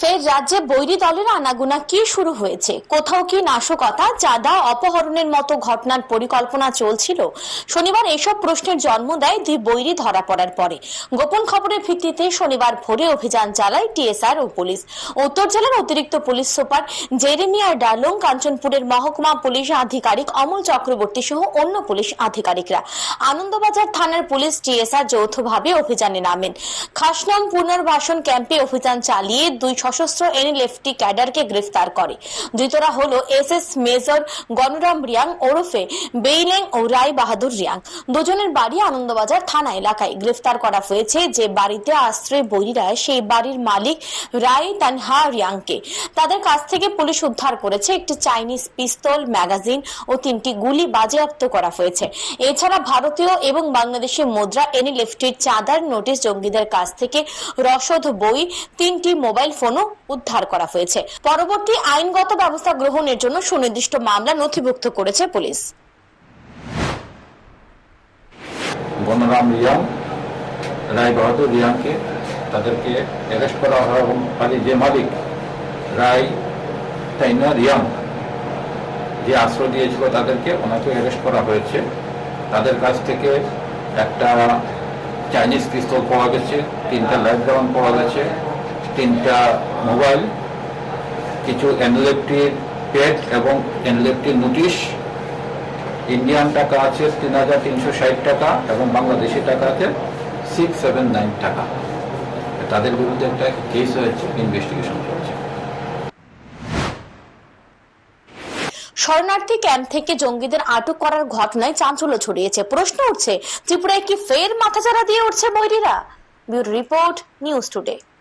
ফের রাজ্যে বৈরী দলের আনাগুনা কি শুরু হয়েছে? কোথাও কি নাশকতা, চাঁদা, অপহরণের মতো ঘটনার পরিকল্পনা চলছিল? শনিবার এসব প্রশ্নের জন্ম দেয় দুই বৈরী ধরা পড়ার পরে। গোপন খবরের ভিত্তিতে শনিবার ভোরে অভিযান চালায় টিএসআর ও পুলিশ। উত্তর জেলার অতিরিক্ত পুলিশ সুপার জেরেমিয়া ডালং, কাঞ্চনপুরের মহকুমা পুলিশ আধিকারিক অমল চক্রবর্তী সহ অন্য পুলিশ আধিকারিকরা। আনন্দবাজার থানার পুলিশ টিএসআর যৌথভাবে অভিযানে নামেন। খাসনাম পুনর্বাসন ক্যাম্পে অভিযান চালিয়ে দুই সশস্ত্র এনএলএফটি ক্যাডারকে গ্রেফতার করে। ধৃতরা হল S S major Ganaram Reang ওরফে বেইলেং ও রায় বাহাদুর রিয়াং। দুজনের বাড়ি আনন্দবাজার থানা এলাকায় গ্রেফতার করা হয়েছে যে বাড়িতে আশ্রয় বৈরীরা সেই বাড়ির মালিক রায় তানহা রিয়াংকে। তাদের কাছ থেকে পুলিশ উদ্ধার করেছে একটি চাইনিজ পিস্তল, ম্যাগাজিন ও তিনটি গুলি বাজেয়াপ্ত করা হয়েছে। এছাড়া ভারতীয় এবং বাংলাদেশি মুদ্রা এনএলএফটির চাঁদার নোটিশ জঙ্গিদের কাছ থেকে রসদ বই, তিনটি মোবাইল ফোনও উদ্ধার করা হয়েছে। পরবর্তী আইনগত ব্যবস্থা গ্রহণের জন্য সুনির্দিষ্ট মামলা নথিভুক্ত করেছে পুলিশ। বনরাম রিয়াং, রায় বাহাদুর রিয়াংকে তাদেরকে অ্যারেস্ট করা হয় এবং যে মালিক, রায় তাইনা রিয়াং, যে আশ্রয় দিয়েছিল তাদেরকে ওনাকে অ্যারেস্ট করা হয়েছে। তাদের কাছ থেকে একটা চাইনিজ পিস্তল পাওয়া গেছে, তিনটা লাইফ রাউন্ড পাওয়া গেছে। তিনটা মোবাইল, কিছু এনএলএফটির পেড এবং এনএলএফটির নোটিশ। ইন্ডিয়ান টাকা আছে তিন হাজার তিনশো ষাট টাকা এবং বাংলাদেশি টাকা আছে সিক্স সেভেন নাইন টাকা। তাদের বিরুদ্ধে একটা কেস হয়েছে ইনভেস্টিগেশন চলছে। শরণার্থী ক্যাম্প থেকে জঙ্গিদের আটক করার ঘটনায় চাঞ্চল্য ছড়িয়েছে। প্রশ্ন উঠছে, ত্রিপুরায় কি ফের মাথাচাড়া দিয়ে উঠছে বৈরীরা ব্যুরো রিপোর্ট, নিউজ টুডে।